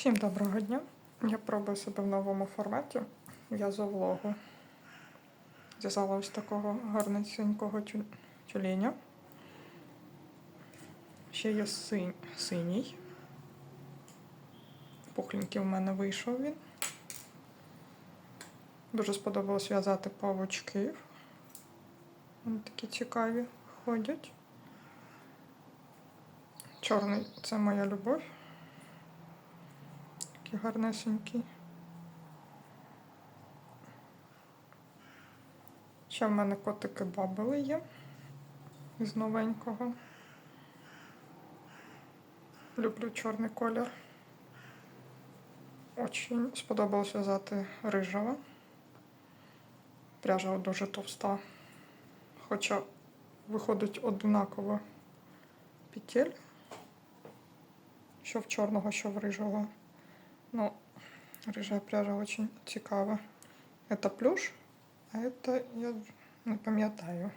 Всім доброго дня. Я пробую себе в новому форматі в'язовлогу. Зв'язала ось такого гарненького тю- тюленя. Ще є синь, синій. Пухленький в мене вийшов він. Дуже сподобалось в'язати павучків. Вони такі цікаві ходять. Чорний це моя любов. Такий гарнесенький. Ще в мене котики бабили є з новенького. Люблю чорний колір. Очень сподобалось в'язати рижого. Пряжа дуже товста. Хоча виходить однаково петель. Що в чорного, що в рижого. Ну, рыжая пряжа очень цікава. Это плюш, а это я не пам'ятаю.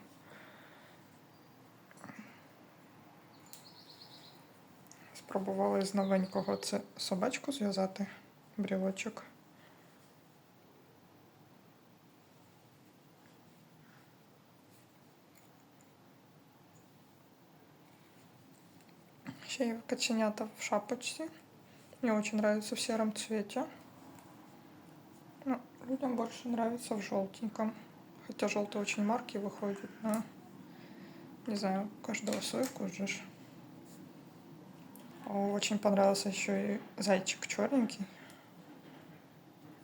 Спробувала з новенького це собачку зв'язати, брілочок. Ще є каченята в шапочці. Мне очень нравится в сером цвете. Ну, людям больше нравится в желтеньком. Хотя желтый очень маркий выходит, но не знаю, у каждого свой вкус же. Очень понравился еще и зайчик черненький.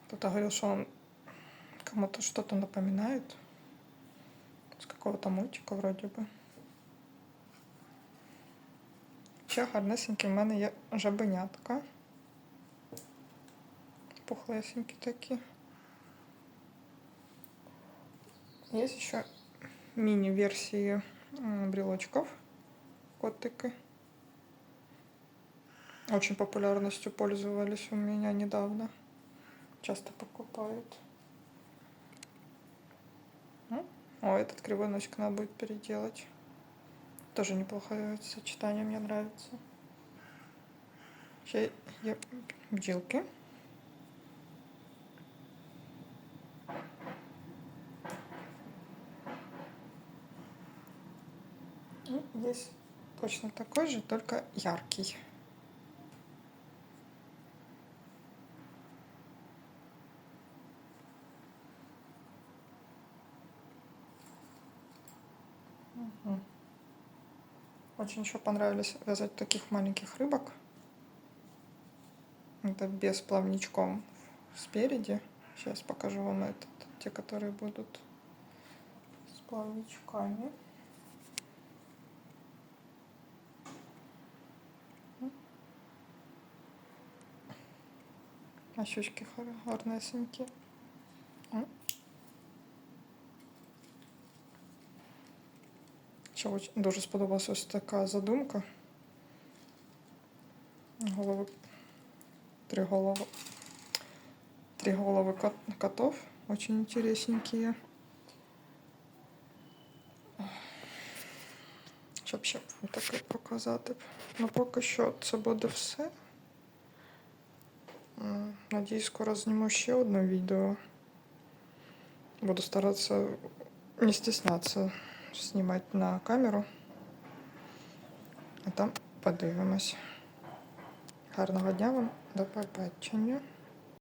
Кто-то говорил, что он кому-то что-то напоминает. С какого-то мультика вроде бы. Ще гарнесенькі в мене є жабенятка Пухлесенькі такі. Есть еще мини-версии м, брелочков. Котики. Очень популярностью пользовались у меня недавно. Часто покупают. Ну, О, этот кривой носик надо будет переделать. Тоже неплохое сочетание, мне нравится. Ще є бджілки. И есть точно такой же, только яркий. Очень еще понравились вязать таких маленьких рыбок. Это без плавничком спереди. Сейчас покажу вам этот, те, которые будут с плавничками. А щучки гарнесенькі. Ще дуже сподобалася ось така задумка. Голови. Три головы. Три головы котов. Очень интересненькие. Щоб ще таке показати. Ну, поки що це буде все. М, Надіюсь, скоро зніму ще одне відео. Буду старатися не стесняться знімати на камеру. А там подивимось. Гарного дня вам, до побачення.